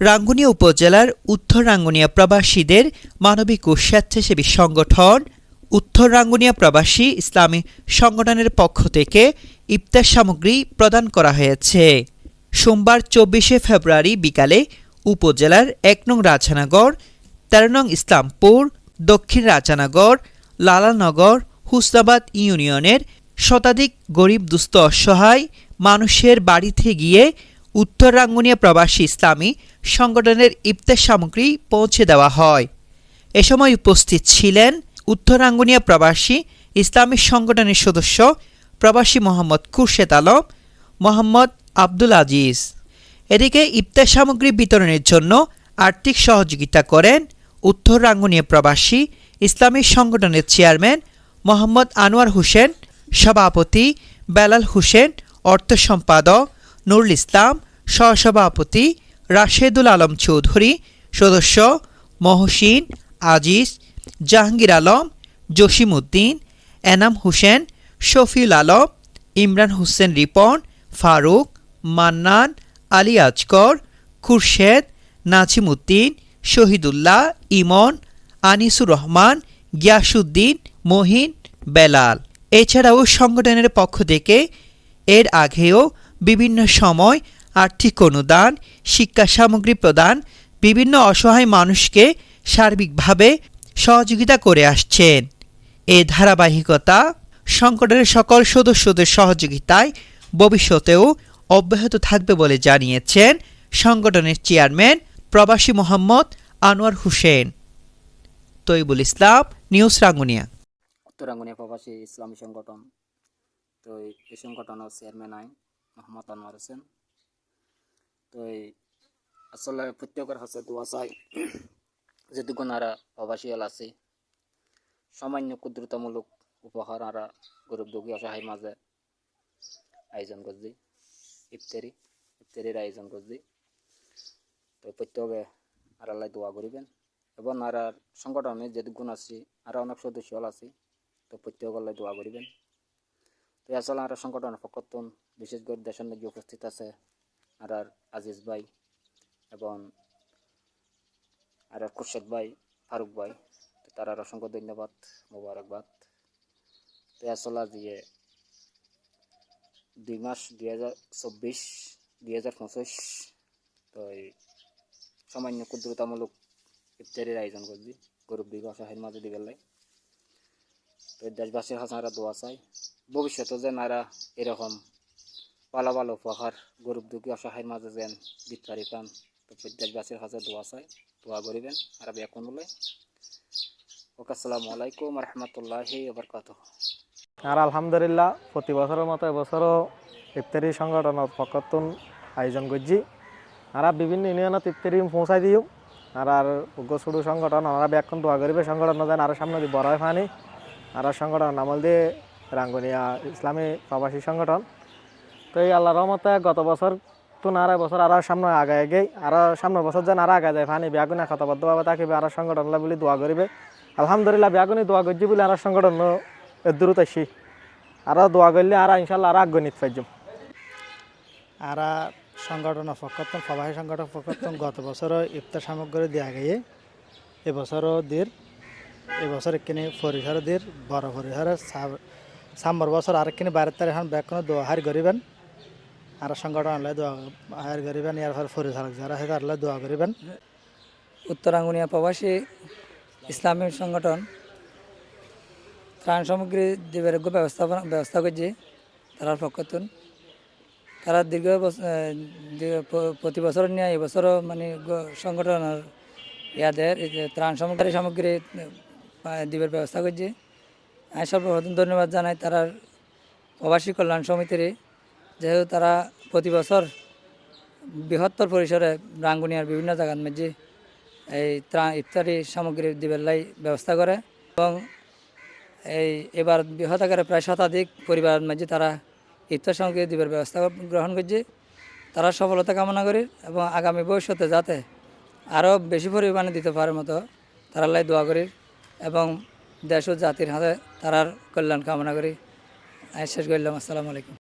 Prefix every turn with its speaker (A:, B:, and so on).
A: রাঙ্গুনিয়া উপজেলার উত্তর রাঙ্গুনিয়া প্রবাসীদের মানবিক ও স্বেচ্ছাসেবী সংগঠন উত্তর রাঙ্গুনিয়া প্রবাসী ইসলামী সংগঠনের পক্ষ থেকে ইফতার সামগ্রী প্রদান করা হয়েছে। সোমবার চব্বিশে ফেব্রুয়ারি বিকালে উপজেলার এক নং রাজানগর, তেরো নং ইসলামপুর, দক্ষিণ রাজানগর লালানগর হুসনাবাদ ইউনিয়নের শতাধিক গরিব, দুস্থ, অসহায় মানুষের বাড়িতে গিয়ে উত্তর রাঙ্গুনিয়া প্রবাসী ইসলামী সংগঠনের ইফতার সামগ্রী পৌঁছে দেওয়া হয়। এ সময় উপস্থিত ছিলেন উত্তর রাঙ্গুনিয়া প্রবাসী ইসলামী সংগঠনের সদস্য প্রবাসী মোহাম্মদ খুরশেদ আলম, মোহাম্মদ আব্দুল আজিজ। এদিকে ইফতার সামগ্রী বিতরণের জন্য আর্থিক সহযোগিতা করেন উত্তর রাঙ্গুনিয়া প্রবাসী ইসলামী সংগঠনের চেয়ারম্যান মোহাম্মদ আনোয়ার হোসেন, সভাপতি বেলাল হোসেন, অর্থ সম্পাদক নুরুল ইসলাম, সহসভাপতি রাশেদুল আলম চৌধুরী, সদস্য মহসিন, আজিজ, জাহাঙ্গীর আলম, জসিমউদ্দিন, এনাম হোসেন, শফিউল আলম, ইমরান হোসেন রিপন, ফারুক, মান্নান, আলী আজকর, খুরশেদ নাজিমুদ্দিন শহীদুল্লাহ, ইমন, আনিসুর রহমান গিয়াসুদ্দিন মহিন, বেলাল। এছাড়াও সংগঠনের পক্ষ থেকে এর আগেও বিভিন্ন সময় আর্থিক অনুদান, শিক্ষা সামগ্রী প্রদান, বিভিন্ন অসহায় মানুষকে সার্বিকভাবে সহযোগিতা করে আসছেন। এ ধারাবাহিকতা সংগঠনের সকল সদস্যদের সহযোগিতায় ভবিষ্যতেও অব্যাহত থাকবে বলে জানিয়েছেন সংগঠনের চেয়ারম্যান প্রবাসী মোহাম্মদ আনোয়ার হোসেন। তৈবুল ইসলাম, নিউজ রাঙ্গুনিয়া।
B: উত্তরাঙ্গনীয় প্রবাসী ইসলামী সংগঠন। তো এই সংগঠনের চেয়ারম্যান আই। মোহাম্মদ আনোয়ার হোসেন। তো এই আসলে প্রত্যেকের হাতে দোয়া চাই, যেটুকু নারা প্রবাসী এল আছে, সামান্য ক্ষুদ্রতামূলক উপহার আরা গরিব দুঃখী অসহায় মাঝে আয়োজন করছি, ইফতারি, ইফতারির আয়োজন করছি। তো প্রত্যেকে আর আল্লাহ দোয়া করিবেন। এবং আর সংগঠনে যেটুকুন আছি, আর অনেক সদস্য আছে, তো প্রত্যেক আল্লাহ দোয়া করিবেন। তো আসলে আর সংগঠনের পক্ষতন বিশেষ করে দেশের নাকি উপস্থিত আছে আর আর আজিজ ভাই এবং আর আর খুরশেদ ভাই, ফারুক ভাই। তার আর অসংখ্য ধন্যবাদ, মোবারকবাদ। তো আসলে দিয়ে দুই মাস দুই হাজার চব্বিশ, দুই হাজার পঁচিশ, তো এই সামান্য ক্ষুদ্রতামূলক ইফতারির আয়োজন করছি, গরিব দিকে অসহায়ের মাঝে দিবে লাই। তো দেশবাসীর হাসানারা দোয়া চাই। ভবিষ্যতে যেন এরকম ভালো ভালো উপহার গরিব দুঃখী অসহায়ের মাঝে যেন দিতে পারি পান তো দেশবাসীর হাতে দোয়া চাই দোয়া করিবেন আর ব্যাকুন বলে ওকে, আসসালামু আলাইকুম রহমতুল্লাহি বরকাত
C: আর আলহামদুলিল্লাহ, প্রতি বছরের মতো এবছরও ইফতারি সংগঠনের পক্ষতুন আয়োজন করছি। আর বিভিন্ন ইউনিয়নত ইফতারি পৌঁছাই দিও। আর আর গোসুডু সংগঠন ওনারা ব্যাকুন দোয়া করিবে। সংগঠন যেন আর সামনে বড় ফানি। আর সংগঠন আমল দিয়ে রাঙ্গুনিয়া ইসলামী প্রবাসী সংগঠন। তো এই আল্লাহ রহমতে গত বছর তো আর বছর আর সামনে আগে আগে আর সামনের বছর যেন আর আগে যায়, ফানি ব্যাগুনে খতবদ্ধভাবে থাকিবে, আর সংগঠন বলে দোয়া করিবে। আলহামদুলিল্লাহ ব্যাগুনি দোয়া করছি বলে আর সংগঠন দ্রুত আসি আরও দোয়া করলে আর ইনশাল্লাহ আর আগ্রণিত পাইজম
D: আরা সংগঠনের পক্ষতন প্রবাসী সংগঠন পক্ষতন গত বছরও ইফতার সামগ্রী দেওয়া গিয়ে এবছরও দের এবছর এখানে পরিসর দের, বড় পরিসরে সাম্বর বছর আর এখানে বাইরের তার এখন ব্যাগ কোনো দোয়া হার করিবেন। আর সংগঠন আল্লাহ দোয়া হার করিবেন ইয়ার পর পরিচালক যারা আছে আল্লাহ দোয়া করিবেন
E: উত্তরাঙ্গুনিয়া প্রবাসী ইসলামী সংগঠন ত্রাণ সামগ্রী দিবার ব্যবস্থাপনা ব্যবস্থা করছে তারার পক্ষতুন। তারা দীর্ঘ প্রতি বছর নিয়ে এবছরও মানে সংগঠনের ইয়াদের ত্রাণ সামগ্রী সামগ্রী দিবার ব্যবস্থা করছে আমি সর্বপ্রথম ধন্যবাদ জানাই তারার প্রবাসী কল্যাণ সমিতির যেহেতু তারা প্রতি বছর বৃহত্তর পরিসরে রাঙ্গুনিয়ার বিভিন্ন জায়গার মধ্যে এই ত্রাণ ইফতারি সামগ্রী দিবার লাই ব্যবস্থা করে এবং এই এবার বৃহৎ আকারে প্রায় শতাধিক পরিবারের মাঝে তারা ইফতার সামগ্রী দিবার ব্যবস্থা গ্রহণ করছে। তারা সফলতা কামনা করি এবং আগামী ভবিষ্যতে যাতে আরও বেশি পরিমাণে দিতে পারার মতো তারা লাই দোয়া করি এবং দেশ ও জাতির হাতে তারার কল্যাণ কামনা করি। শেষ করলাম। আসসালামু আলাইকুম।